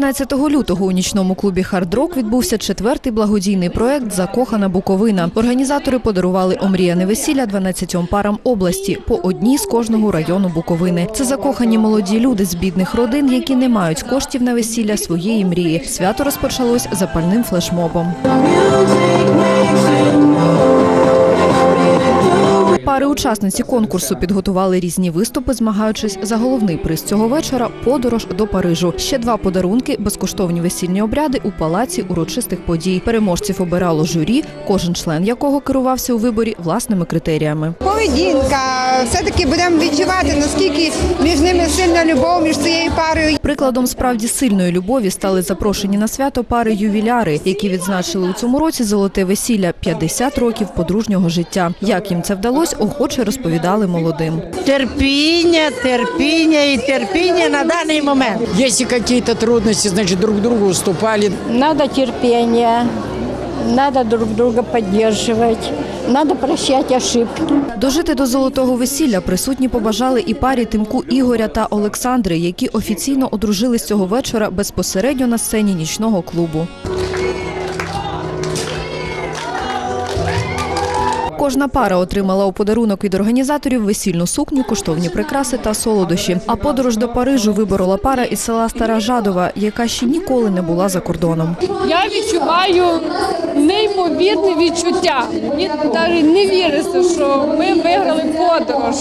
15 лютого у нічному клубі «Хард Рок» відбувся четвертий благодійний проект Закохана Буковина. Організатори подарували омріяне весілля 12 парам області по одній з кожного району Буковини. Це закохані молоді люди з бідних родин, які не мають коштів на весілля своєї мрії. Свято розпочалось запальним флешмобом. Пари учасниці конкурсу підготували різні виступи, змагаючись за головний приз цього вечора подорож до Парижу. Ще два подарунки безкоштовні весільні обряди у палаці урочистих подій. Переможців обирало журі, кожен член якого керувався у виборі власними критеріями. Поведінка, все-таки будемо відчувати, наскільки між ними сильна любов, між цією парою. Прикладом справді сильної любові стали запрошені на свято пари ювіляри, які відзначили у цьому році золоте весілля 50 років подружнього життя. Як їм це вдалося, охоче розповідали молодим. терпіння, терпіння і терпіння на даний момент. Если какие-то трудности, значит, друг другу уступали. Надо терпение, надо друг друга поддерживать, надо прощать ошибки. Дожити до золотого весілля присутні побажали і парі Тимку Ігоря та Олександри, які офіційно одружились цього вечора безпосередньо на сцені нічного клубу. Кожна пара отримала у подарунок від організаторів весільну сукню, коштовні прикраси та солодощі. А подорож до Парижу виборола пара із села Стара Жадова, яка ще ніколи не була за кордоном. Я відчуваю неймовірне відчуття. Мені навіть не віриться, що ми виграли подорож.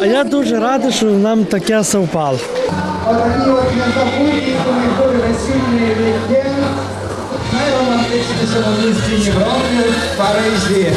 А я дуже радий, що нам таке совпало. Вікенд в Європі в Парижі.